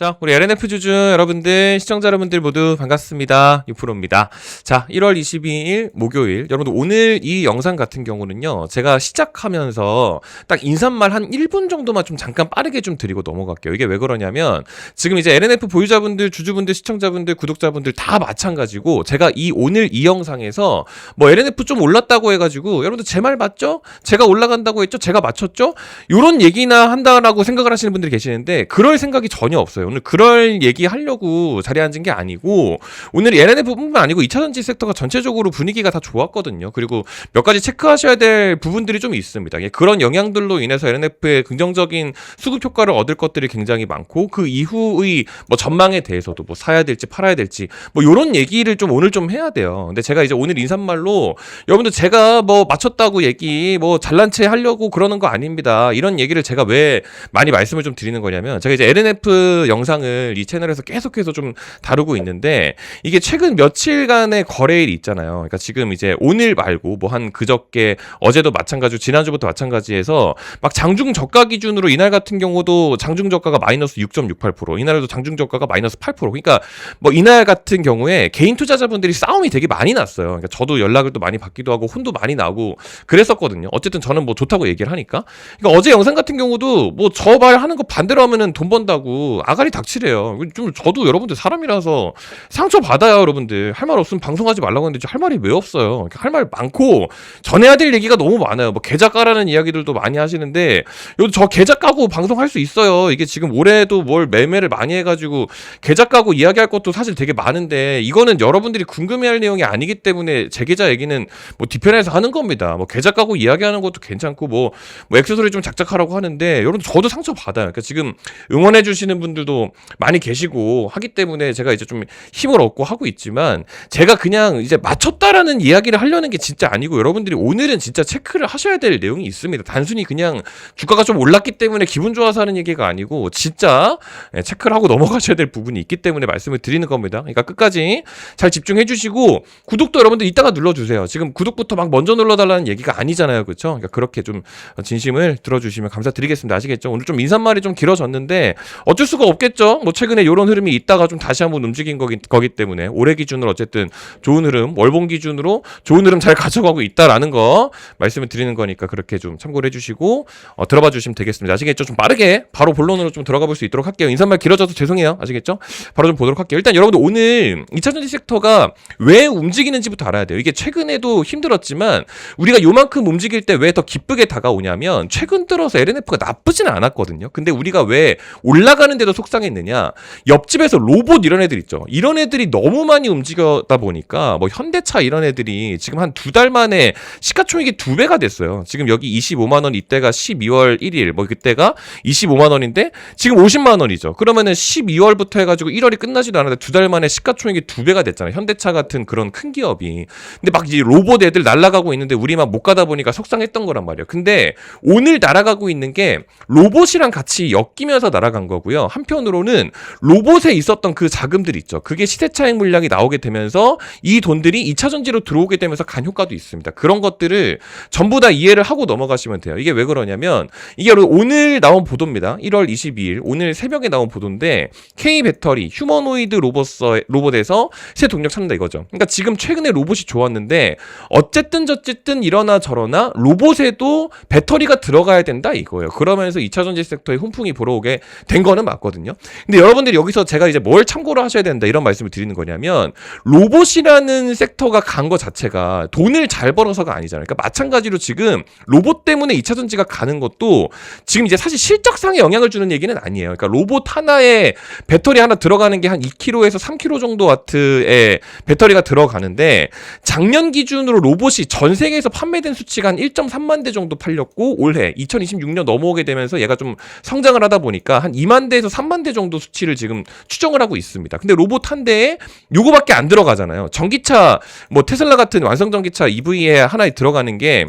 자, 우리 LNF 주주 여러분들, 시청자 여러분들 모두 반갑습니다. 유프로입니다. 자, 1월 22일 목요일. 여러분들 오늘 이 영상 같은 경우는요. 제가 시작하면서 딱 인사말 한 1분 정도만 좀 잠깐 빠르게 좀 드리고 넘어갈게요. 이게 왜 그러냐면 지금 이제 LNF 보유자분들, 주주분들, 시청자분들, 구독자분들 다 마찬가지고 제가 이 오늘 이 영상에서 뭐 LNF 좀 올랐다고 해가지고 여러분들 제 말 맞죠? 제가 올라간다고 했죠? 제가 맞췄죠? 요런 얘기나 한다라고 생각을 하시는 분들이 계시는데 그럴 생각이 전혀 없어요. 오늘 그럴 얘기 하려고 자리에 앉은 게 아니고 오늘 LNF뿐만 아니고 2차 전지 섹터가 전체적으로 분위기가 다 좋았거든요. 그리고 몇 가지 체크하셔야 될 부분들이 좀 있습니다. 예, 그런 영향들로 인해서 LNF의 긍정적인 수급 효과를 얻을 것들이 굉장히 많고 그 이후의 뭐 전망에 대해서도 뭐 사야 될지 팔아야 될지 뭐 요런 얘기를 좀 오늘 좀 해야 돼요. 근데 제가 이제 오늘 인사말로 여러분들 제가 뭐 맞췄다고 얘기 뭐 잘난 체 하려고 그러는 거 아닙니다. 이런 얘기를 제가 왜 많이 말씀을 좀 드리는 거냐면 제가 이제 LNF 영 상을 이 채널에서 계속해서 좀 다루고 있는데 이게 최근 며칠간의 거래일 있잖아요. 그러니까 지금 이제 오늘 말고 뭐 한 그저께 어제도 마찬가지고 지난주부터 마찬가지해서 막 장중 저가 기준으로 이날 같은 경우도 장중 저가가 마이너스 6.68% 이날에도 장중 저가가 마이너스 8% 그러니까 뭐 이날 같은 경우에 개인 투자자분들이 싸움이 되게 많이 났어요. 그러니까 저도 연락을 또 많이 받기도 하고 혼도 많이 나고 그랬었거든요. 어쨌든 저는 뭐 좋다고 얘기를 하니까. 그러니까 어제 영상 같은 경우도 뭐 저 말 하는 거 반대로 하면은 돈 번다고 아가리 닥치래요. 좀 저도 여러분들 사람이라서 상처 받아요, 여러분들. 할 말 없으면 방송하지 말라고 했는데 할 말이 왜 없어요? 할 말 많고 전해야 될 얘기가 너무 많아요. 뭐 계좌 까라는 이야기들도 많이 하시는데 요저 계좌 까고 방송할 수 있어요. 이게 지금 올해도 뭘 매매를 많이 해가지고 계좌 까고 이야기할 것도 사실 되게 많은데 이거는 여러분들이 궁금해할 내용이 아니기 때문에 제 계좌 얘기는 뭐 뒤편에서 하는 겁니다. 뭐 계좌 까고 이야기하는 것도 괜찮고 뭐, 뭐 액세서리 좀 작작하라고 하는데 여러분 저도 상처 받아요. 그러니까 지금 응원해 주시는 분들도 많이 계시고 하기 때문에 제가 이제 좀 힘을 얻고 하고 있지만 제가 그냥 이제 맞췄다라는 이야기를 하려는 게 진짜 아니고 여러분들이 오늘은 진짜 체크를 하셔야 될 내용이 있습니다. 단순히 그냥 주가가 좀 올랐기 때문에 기분 좋아서 하는 얘기가 아니고 진짜 예, 체크를 하고 넘어가셔야 될 부분이 있기 때문에 말씀을 드리는 겁니다. 그러니까 끝까지 잘 집중해 주시고 구독도 여러분들 이따가 눌러 주세요. 지금 구독부터 막 먼저 눌러 달라는 얘기가 아니잖아요. 그렇죠? 그러니까 그렇게 좀 진심을 들어 주시면 감사드리겠습니다. 아시겠죠? 오늘 좀 인사말이 좀 길어졌는데 어쩔 수가 없 겠죠. 뭐 최근에 이런 흐름이 있다가 좀 다시 한번 움직인 거기, 거기 때문에 올해 기준으로 어쨌든 좋은 흐름, 월봉 기준으로 좋은 흐름 잘 가져가고 있다라는 거 말씀을 드리는 거니까 그렇게 좀 참고를 해주시고 어, 들어봐 주시면 되겠습니다. 아시겠죠? 좀 빠르게 바로 본론으로 좀 들어가 볼 수 있도록 할게요. 인사말 길어져서 죄송해요. 아시겠죠? 바로 좀 보도록 할게요. 일단 여러분들 오늘 2차전지 섹터가 왜 움직이는지부터 알아야 돼요. 이게 최근에도 힘들었지만 우리가 요만큼 움직일 때 왜 더 기쁘게 다가오냐면 최근 들어서 LNF가 나쁘진 않았거든요. 근데 우리가 왜 올라가는데도 속 상했느냐? 옆집에서 로봇 이런 애들 있죠. 이런 애들이 너무 많이 움직여다 보니까 뭐 현대차 이런 애들이 지금 한 두 달 만에 시가총액이 두 배가 됐어요. 지금 여기 25만 원 이때가 12월 1일 뭐 그때가 25만 원인데 지금 50만 원이죠. 그러면은 12월부터 해가지고 1월이 끝나지도 않았는데 두 달 만에 시가총액이 두 배가 됐잖아요. 현대차 같은 그런 큰 기업이. 근데 막 이제 로봇 애들 날아가고 있는데 우리만 못 가다 보니까 속상했던 거란 말이에요. 근데 오늘 날아가고 있는 게 로봇이랑 같이 엮이면서 날아간 거고요. 한편 으로는 로봇에 있었던 그 자금들 있죠. 그게 시세 차익 물량이 나오게 되면서 이 돈들이 2차 전지로 들어오게 되면서 간 효과도 있습니다. 그런 것들을 전부 다 이해를 하고 넘어가시면 돼요. 이게 왜 그러냐면 이게 오늘 나온 보도입니다. 1월 22일 오늘 새벽에 나온 보도인데 K 배터리 휴머노이드 로봇 로봇에서 새 동력 찾는다 이거죠. 그러니까 지금 최근에 로봇이 좋았는데 어쨌든 저쨌든 이러나 저러나 로봇에도 배터리가 들어가야 된다 이거예요. 그러면서 2차 전지 섹터에 훈풍이 불어오게 된 거는 맞거든요. 근데 여러분들이 여기서 제가 이제 뭘 참고를 하셔야 된다 이런 말씀을 드리는 거냐면 로봇이라는 섹터가 간것 자체가 돈을 잘 벌어서가 아니잖아요. 그러니까 마찬가지로 지금 로봇 때문에 2차 전지가 가는 것도 지금 이제 사실 실적상에 영향을 주는 얘기는 아니에요. 그러니까 로봇 하나에 배터리 하나 들어가는 게 한 2kg에서 3kg 정도 와트의 배터리가 들어가는데 작년 기준으로 로봇이 전 세계에서 판매된 수치가 한 1.3만 대 정도 팔렸고 올해 2026년 넘어오게 되면서 얘가 좀 성장을 하다 보니까 한 2만 대에서 3만 대 정도 수치를 지금 추정을 하고 있습니다. 근데 로봇 한 대에 요거밖에 안 들어가잖아요. 전기차 뭐 테슬라 같은 완성 전기차 EV에 하나에 들어가는 게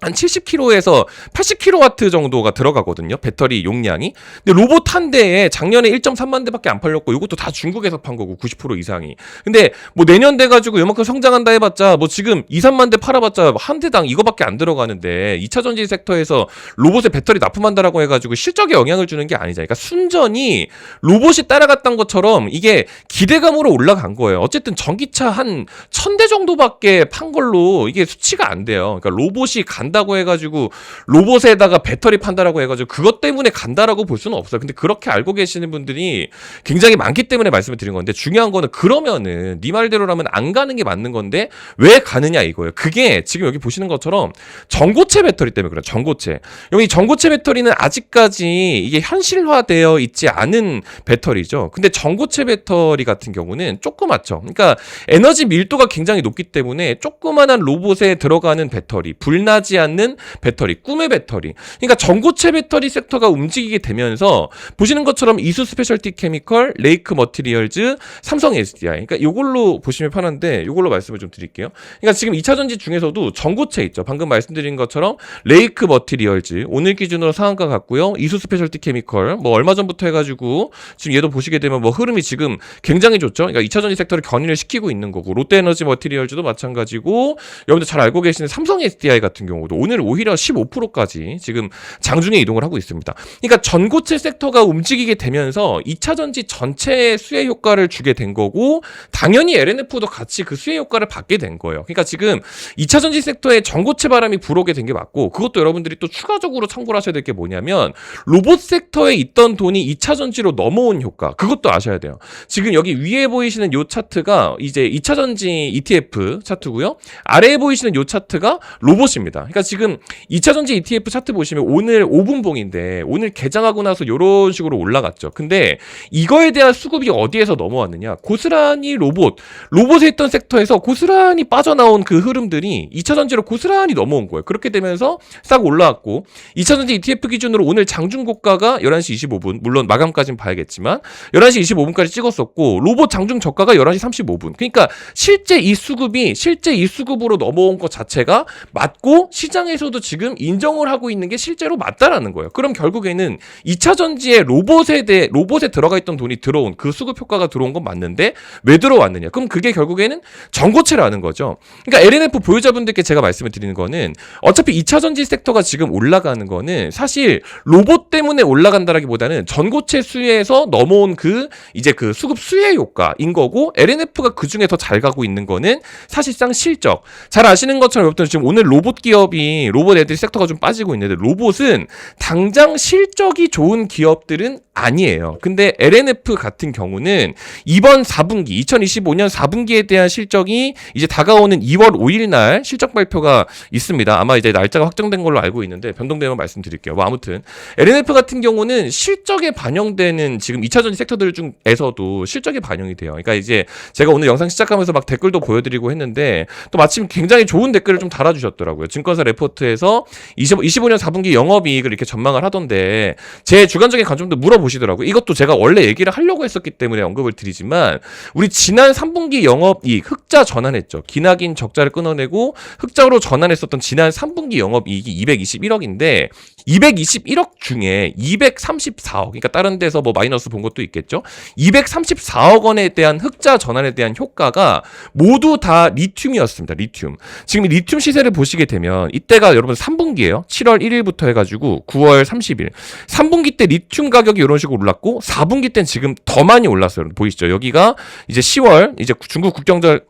한 70kg에서 80kW 정도가 들어가거든요. 배터리 용량이. 근데 로봇 한 대에 작년에 1.3만 대밖에 안 팔렸고 이것도 다 중국에서 판 거고 90% 이상이. 근데 뭐 내년 돼 가지고 요만큼 성장한다 해 봤자 뭐 지금 2, 3만 대 팔아 봤자 한 대당 이거밖에 안 들어가는데 2차 전지 섹터에서 로봇에 배터리 납품한다라고 해 가지고 실적에 영향을 주는 게 아니잖아요. 그러니까 순전히 로봇이 따라갔던 것처럼 이게 기대감으로 올라간 거예요. 어쨌든 전기차 한 1000대 정도밖에 판 걸로 이게 수치가 안 돼요. 그러니까 로봇이 간 다고 해가지고 로봇에다가 배터리 판다라고 해가지고 그것 때문에 간다라고 볼 수는 없어요. 근데 그렇게 알고 계시는 분들이 굉장히 많기 때문에 말씀을 드린 건데 중요한 거는 그러면은 네 말대로라면 안 가는 게 맞는 건데 왜 가느냐 이거예요. 그게 지금 여기 보시는 것처럼 전고체 배터리 때문에 그래요. 전고체. 여기 전고체 배터리는 아직까지 이게 현실화되어 있지 않은 배터리죠. 근데 전고체 배터리 같은 경우는 조그맣죠. 그러니까 에너지 밀도가 굉장히 높기 때문에 조그만한 로봇에 들어가는 배터리, 불나지 않는 배터리, 꿈의 배터리. 그러니까 전고체 배터리 섹터가 움직이게 되면서 보시는 것처럼 이수 스페셜티 케미컬, 레이크 머티리얼즈, 삼성 SDI. 그러니까 이걸로 보시면 편한데 이걸로 말씀을 좀 드릴게요. 그러니까 지금 2차 전지 중에서도 전고체 있죠. 방금 말씀드린 것처럼 레이크 머티리얼즈 오늘 기준으로 상한가 같고요. 이수 스페셜티 케미컬 뭐 얼마 전부터 해가지고 지금 얘도 보시게 되면 뭐 흐름이 지금 굉장히 좋죠. 그러니까 2차 전지 섹터를 견인을 시키고 있는 거고 롯데에너지 머티리얼즈도 마찬가지고 여러분들 잘 알고 계시는 삼성 SDI 같은 경우 도 오늘 오히려 15%까지 지금 장중에 이동을 하고 있습니다. 그러니까 전고체 섹터가 움직이게 되면서 2차 전지 전체의 수혜 효과를 주게 된 거고 당연히 LNF도 같이 그 수혜 효과를 받게 된 거예요. 그러니까 지금 2차 전지 섹터에 전고체 바람이 불어오게 된 게 맞고 그것도 여러분들이 또 추가적으로 참고를 하셔야 될 게 뭐냐면 로봇 섹터에 있던 돈이 2차 전지로 넘어온 효과 그것도 아셔야 돼요. 지금 여기 위에 보이시는 요 차트가 이제 2차 전지 ETF 차트고요. 아래에 보이시는 요 차트가 로봇입니다. 그러니까 지금 2차 전지 ETF 차트 보시면 오늘 5분봉인데 오늘 개장하고 나서 이런 식으로 올라갔죠. 근데 이거에 대한 수급이 어디에서 넘어왔느냐? 고스란히 로봇, 로봇에 있던 섹터에서 고스란히 빠져나온 그 흐름들이 2차 전지로 고스란히 넘어온 거예요. 그렇게 되면서 싹 올라왔고 2차 전지 ETF 기준으로 오늘 장중 고가가 11시 25분, 물론 마감까지는 봐야겠지만 11시 25분까지 찍었었고 로봇 장중 저가가 11시 35분. 그러니까 실제 이 수급이 실제 이 수급으로 넘어온 것 자체가 맞고 시 장에서도 지금 인정을 하고 있는 게 실제로 맞다라는 거예요. 그럼 결국에는 2차 전지의 로봇에 대해 로봇에 들어가 있던 돈이 들어온 그 수급 효과가 들어온 건 맞는데 왜 들어왔느냐? 그럼 그게 결국에는 전고체라는 거죠. 그러니까 LNF 보유자분들께 제가 말씀을 드리는 거는 어차피 2차 전지 섹터가 지금 올라가는 거는 사실 로봇 때문에 올라간다라기보다는 전고체 수혜에서 넘어온 그 이제 그 수급 수혜 효과인 거고 LNF가 그 중에 더 잘 가고 있는 거는 사실상 실적. 잘 아시는 것처럼 여러분들 지금 오늘 로봇 기업 이 로봇 애들 섹터가 좀 빠지고 있는데 로봇은 당장 실적이 좋은 기업들은 아니에요. 근데 LNF 같은 경우는 이번 4분기 2025년 4분기에 대한 실적이 이제 다가오는 2월 5일 날 실적 발표가 있습니다. 아마 이제 날짜가 확정된 걸로 알고 있는데 변동되면 말씀드릴게요. 뭐 아무튼 LNF 같은 경우는 실적에 반영되는 지금 2차 전지 섹터들 중에서도 실적이 반영이 돼요. 그러니까 이제 제가 오늘 영상 시작하면서 막 댓글도 보여드리고 했는데 또 마침 굉장히 좋은 댓글을 좀 달아주셨더라고요. 증권사 레포트에서 25, 25년 4분기 영업이익을 이렇게 전망을 하던데 제 주관적인 관점도 물어보 시더라고요. 이것도 제가 원래 얘기를 하려고 했었기 때문에 언급을 드리지만 우리 지난 3분기 영업이익 흑자 전환했죠. 기나긴 적자를 끊어내고 흑자로 전환했었던 지난 3분기 영업이익이 221억인데 221억 중에 234억 그러니까 다른 데서 뭐 마이너스 본 것도 있겠죠. 234억 원에 대한 흑자 전환에 대한 효과가 모두 다 리튬이었습니다. 리튬. 지금 이 리튬 시세를 보시게 되면 이때가 여러분 3분기예요. 7월 1일부터 해가지고 9월 30일. 3분기 때 리튬 가격이 이런 식으로 올랐고 4분기 때는 지금 더 많이 올랐어요. 보이시죠? 여기가 이제 10월 이제 중국 국경절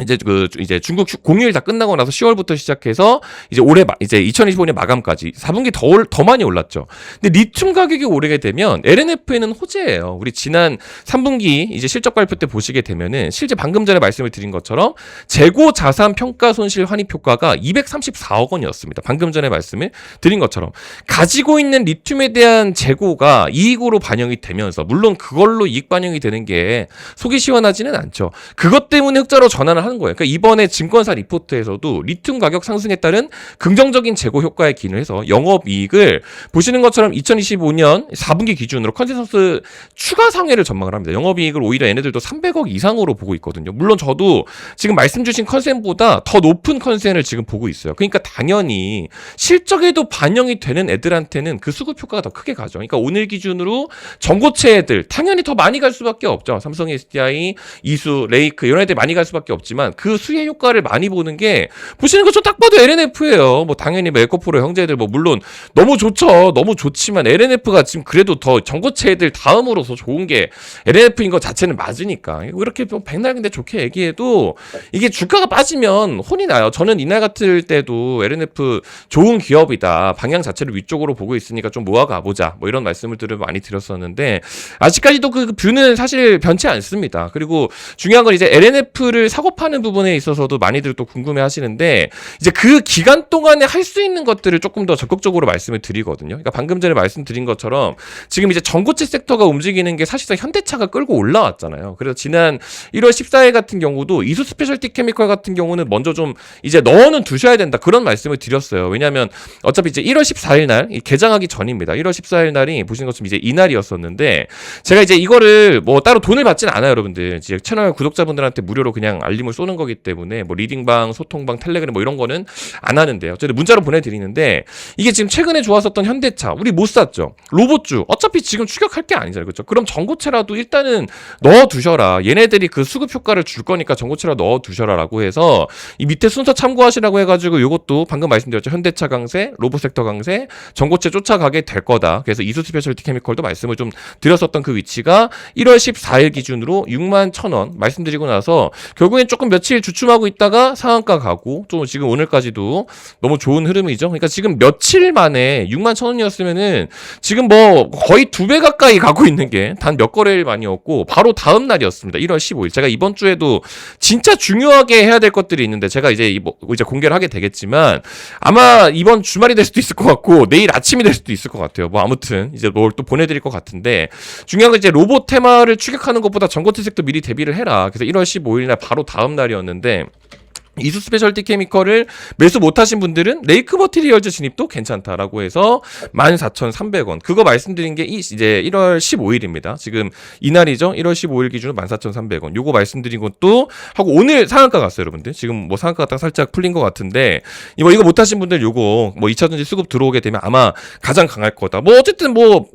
이제 그 이제 중국 휴- 공휴일 다 끝나고 나서 10월부터 시작해서 이제 올해 마- 이제 2025년 마감까지 4분기 더, 올- 더 많이 올랐죠. 근데 리튬 가격이 오르게 되면 LNF에는 호재예요. 우리 지난 3분기 이제 실적 발표 때 보시게 되면은 실제 방금 전에 말씀을 드린 것처럼 재고 자산 평가 손실 환입 효과가 234억 원이었습니다. 방금 전에 말씀을 드린 것처럼 가지고 있는 리튬에 대한 재고가 이익으로 반영이 되면서 물론 그걸로 이익 반영이 되는 게 속이 시원하지는 않죠. 그것 때문에 흑자로 전환을 하는 하는 거예요. 그러니까 이번에 증권사 리포트에서도 리튬 가격 상승에 따른 긍정적인 재고 효과에 기인해서 영업 이익을 보시는 것처럼 2025년 4분기 기준으로 컨센서스 추가 상회를 전망을 합니다. 영업 이익을 오히려 얘네들도 300억 이상으로 보고 있거든요. 물론 저도 지금 말씀 주신 컨센보다 더 높은 컨센을 지금 보고 있어요. 그러니까 당연히 실적에도 반영이 되는 애들한테는 그 수급 효과가 더 크게 가죠. 그러니까 오늘 기준으로 전고체 애들 당연히 더 많이 갈 수밖에 없죠. 삼성 SDI, 이수, 레이크 이런 애들 많이 갈 수밖에 없지 만 그 수혜 효과를 많이 보는 게 보시는 것처럼 딱 봐도 LNF예요. 뭐 당연히 뭐 에코프로 형제들 뭐 물론 너무 좋죠. 너무 좋지만 LNF가 지금 그래도 더 전고체 애들 다음으로서 좋은 게 LNF인 것 자체는 맞으니까 이렇게 뭐 백날 근데 좋게 얘기해도 이게 주가가 빠지면 혼이 나요. 저는 이날 같을 때도 LNF 좋은 기업이다. 방향 자체를 위쪽으로 보고 있으니까 좀 모아가 보자. 뭐 이런 말씀을 들을 많이 드렸었는데 아직까지도 그 뷰는 사실 변치 않습니다. 그리고 중요한 건 이제 LNF를 사고 파는 부분에 있어서도 많이들 또 궁금해 하시는데 이제 그 기간 동안에 할 수 있는 것들을 조금 더 적극적으로 말씀을 드리거든요. 그러니까 방금 전에 말씀드린 것처럼 지금 이제 전고체 섹터가 움직이는 게 사실상 현대차가 끌고 올라왔잖아요. 그래서 지난 1월 14일 같은 경우도 이수 스페셜티 케미컬 같은 경우는 먼저 좀 이제 넣어는 두셔야 된다. 그런 말씀을 드렸어요. 왜냐하면 어차피 이제 1월 14일 날이 개장하기 전입니다. 1월 14일 날이 보시는 것처럼 이제 이날이었었는데 제가 이제 이거를 뭐 따로 돈을 받진 않아요, 여러분들. 이제 채널 구독자분들한테 무료로 그냥 알림을 쏘는 거기 때문에 뭐 리딩방, 소통방, 텔레그램 뭐 이런 거는 안 하는데요. 저는 문자로 보내드리는데 이게 지금 최근에 좋았었던 현대차 우리 못 샀죠. 로봇주 어차피 지금 추격할 게 아니잖아요, 그렇죠? 그럼 전고체라도 일단은 넣어 두셔라. 얘네들이 그 수급 효과를 줄 거니까 전고체라 넣어 두셔라라고 해서 이 밑에 순서 참고하시라고 해가지고 이것도 방금 말씀드렸죠. 현대차 강세, 로봇 섹터 강세, 전고체 쫓아가게 될 거다. 그래서 이수 스페셜티 케미컬도 말씀을 좀 드렸었던 그 위치가 1월 14일 기준으로 6만 1,000원 말씀드리고 나서 결국엔 조금 며칠 주춤하고 있다가 상한가 가고 또 지금 오늘까지도 너무 좋은 흐름이죠. 그러니까 지금 며칠 만에 6만 1,000원이었으면은 지금 뭐 거의 두 배 가까이 가고 있는 게 단 몇 거래일 만이었고 바로 다음 날이었습니다. 1월 15일. 제가 이번 주에도 진짜 중요하게 해야 될 것들이 있는데 제가 이제 이- 뭐 이제 공개를 하게 되겠지만 아마 이번 주말이 될 수도 있을 것 같고 내일 아침이 될 수도 있을 것 같아요. 뭐 아무튼 이제 뭘 또 보내드릴 것 같은데 중요한 건 이제 로봇 테마를 추격하는 것보다 전고체색도 미리 대비를 해라. 그래서 1월 15일 날 바로 다음 날이었는데 이수 스페셜티 케미컬을 매수 못하신 분들은 레이크 머티리얼즈 진입도 괜찮다라고 해서 14,300원. 그거 말씀드린 게 이- 이제 1월 15일입니다. 지금 이날이죠. 1월 15일 기준으로 14,300원. 요거 말씀드린 것도 하고 오늘 상한가 갔어요, 여러분들. 지금 뭐 상한가가 딱 살짝 풀린 것 같은데 이거 이거 못하신 분들 요거 뭐 2차전지 수급 들어오게 되면 아마 가장 강할 거다. 뭐 어쨌든 뭐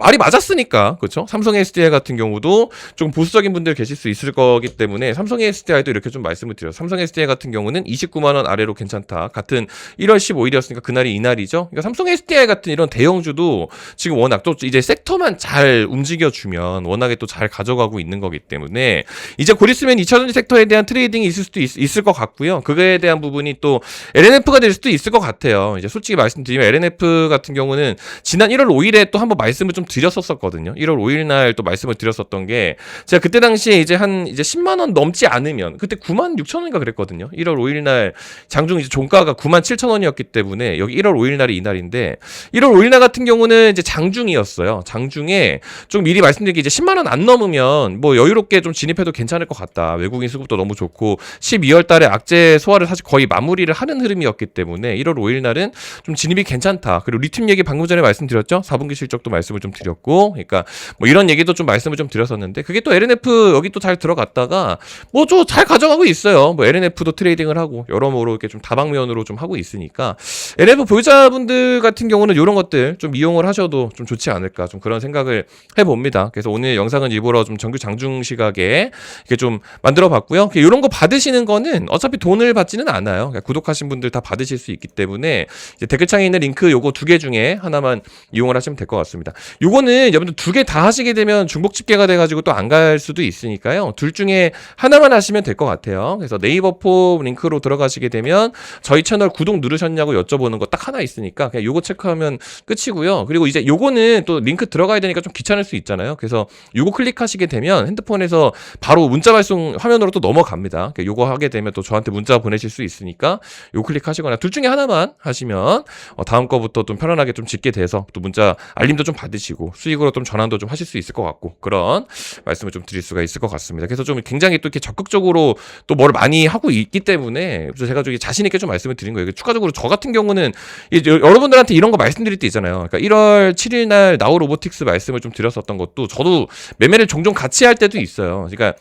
말이 맞았으니까 그렇죠. 삼성 SDI 같은 경우도 좀 보수적인 분들 계실 수 있을 거기 때문에 삼성 SDI도 이렇게 좀 말씀을 드려요. 삼성 SDI 같은 경우는 29만 원 아래로 괜찮다. 같은 1월 15일이었으니까 그날이 이날이죠. 그러니까 삼성 SDI 같은 이런 대형주도 지금 워낙 또 이제 섹터만 잘 움직여주면 워낙에 또 잘 가져가고 있는 거기 때문에 이제 곧 있으면 2차전지 섹터에 대한 트레이딩이 있을 수도 있, 을것 같고요. 그거에 대한 부분이 또 LNF가 될 수도 있을 것 같아요. 이제 솔직히 말씀드리면 LNF 같은 경우는 지난 1월 5일에 또 한번 말씀을 좀 드렸었거든요. 1월 5일 날 또 말씀을 드렸었던 게 제가 그때 당시에 이제 한 이제 10만 원 넘지 않으면 그때 9만 6천 원인가 그랬거든요. 1월 5일 날 장중 이제 종가가 9만 7천 원이었기 때문에 여기 1월 5일 날이 이날인데 1월 5일 날 같은 경우는 이제 장중이었어요. 장중에 좀 미리 말씀드린 게 이제 10만 원 안 넘으면 뭐 여유롭게 좀 진입해도 괜찮을 것 같다. 외국인 수급도 너무 좋고 12월 달에 악재 소화를 사실 거의 마무리를 하는 흐름이었기 때문에 1월 5일 날은 좀 진입이 괜찮다. 그리고 리튬 얘기 방금 전에 말씀드렸죠. 4분기 실적도 말씀을 좀 드렸고 그러니까 뭐 이런 얘기도 좀 말씀을 좀 드렸었는데 그게 또 LNF 여기 또 잘 들어갔다가 뭐 좀 잘 가져가고 있어요. 뭐 LNF도 트레이딩을 하고 여러모로 이렇게 좀 다방면으로 좀 하고 있으니까 LNF 보유자분들 같은 경우는 이런 것들 좀 이용을 하셔도 좀 좋지 않을까 좀 그런 생각을 해봅니다. 그래서 오늘 영상은 일부러 좀 정규 장중 시각에 이렇게 좀 만들어 봤고요. 이런 거 받으시는 거는 어차피 돈을 받지는 않아요. 그러니까 구독하신 분들 다 받으실 수 있기 때문에 댓글창에 있는 링크 요거 두 개 중에 하나만 이용을 하시면 될 것 같습니다. 요거는 여러분들 두 개 다 하시게 되면 중복 집계가 돼가지고 또 안 갈 수도 있으니까요. 둘 중에 하나만 하시면 될 것 같아요. 그래서 네이버 폰 구독 링크로 들어가시게 되면 저희 채널 구독 누르셨냐고 여쭤보는 거 딱 하나 있으니까 그냥 요거 체크하면 끝이고요. 그리고 이제 요거는 또 링크 들어가야 되니까 좀 귀찮을 수 있잖아요. 그래서 요거 클릭하시게 되면 핸드폰에서 바로 문자 발송 화면으로 또 넘어갑니다. 그러니까 요거 하게 되면 또 저한테 문자 보내실 수 있으니까 요 클릭하시거나 둘 중에 하나만 하시면 어, 다음 거부터 좀 편안하게 좀 짓게 돼서 또 문자 알림도 좀 받으시고 수익으로 좀 전환도 좀 하실 수 있을 것 같고 그런 말씀을 좀 드릴 수가 있을 것 같습니다. 그래서 좀 굉장히 또 이렇게 적극적으로 또 뭘 많이 하고 있기 때문에 그래서 제가 좀 자신 있게 좀 말씀을 드린 거예요. 추가적으로 저 같은 경우는 이제 여러분들한테 이런 거 말씀드릴 때 있잖아요. 그러니까 1월 7일 날 나우 로보틱스 말씀을 좀 드렸었던 것도 저도 매매를 종종 같이 할 때도 있어요. 그러니까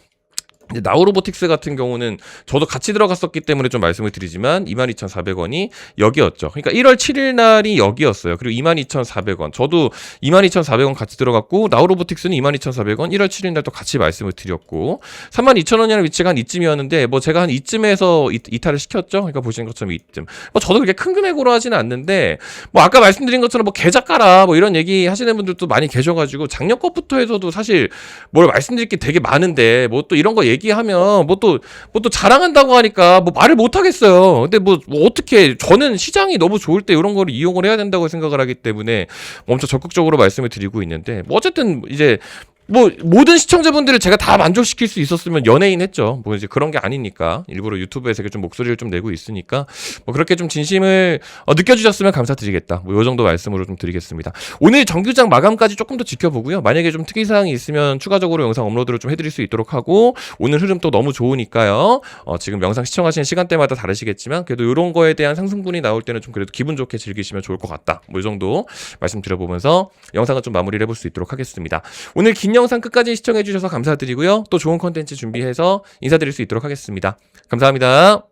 나우로보틱스 같은 경우는 저도 같이 들어갔었기 때문에 좀 말씀을 드리지만 22,400원이 여기였죠. 그러니까 1월 7일 날이 여기였어요. 그리고 22,400원. 저도 22,400원 같이 들어갔고 나우로보틱스는 22,400원 1월 7일 날또 같이 말씀을 드렸고 32,000원이라는 위치가 한 이쯤이었는데 뭐 제가 한 이쯤에서 이, 이탈을 시켰죠. 그러니까 보시는 것처럼 이쯤. 뭐 저도 그렇게 큰 금액으로 하지는 않는데 뭐 아까 말씀드린 것처럼 뭐 계좌 깔아 뭐 이런 얘기 하시는 분들도 많이 계셔 가지고 작년 것부터 해서도 사실 뭘 말씀드릴 게 되게 많은데 뭐 또 이런 거 얘기 하면 뭐 또 뭐 또 자랑한다고 하니까 뭐 말을 못 하겠어요. 근데 뭐, 뭐 어떻게 저는 시장이 너무 좋을 때 이런 거를 이용을 해야 된다고 생각을 하기 때문에 엄청 적극적으로 말씀을 드리고 있는데 뭐 어쨌든 이제 뭐 모든 시청자분들을 제가 다 만족시킬 수 있었으면 연예인 했죠. 뭐 이제 그런 게 아니니까 일부러 유튜브에서 좀 목소리를 좀 내고 있으니까 뭐 그렇게 좀 진심을 어, 느껴주셨으면 감사드리겠다. 뭐 요 정도 말씀으로 좀 드리겠습니다. 오늘 정규장 마감까지 조금 더 지켜보고요. 만약에 좀 특이 사항이 있으면 추가적으로 영상 업로드를 좀 해드릴 수 있도록 하고 오늘 흐름 또 너무 좋으니까요. 어, 지금 영상 시청하시는 시간대마다 다르시겠지만 그래도 이런 거에 대한 상승분이 나올 때는 좀 그래도 기분 좋게 즐기시면 좋을 것 같다. 뭐 이 정도 말씀드려보면서 영상을 좀 마무리를 해볼 수 있도록 하겠습니다. 오늘 긴 영상 끝까지 시청해주셔서 감사드리고요. 또 좋은 컨텐츠 준비해서 인사드릴 수 있도록 하겠습니다. 감사합니다.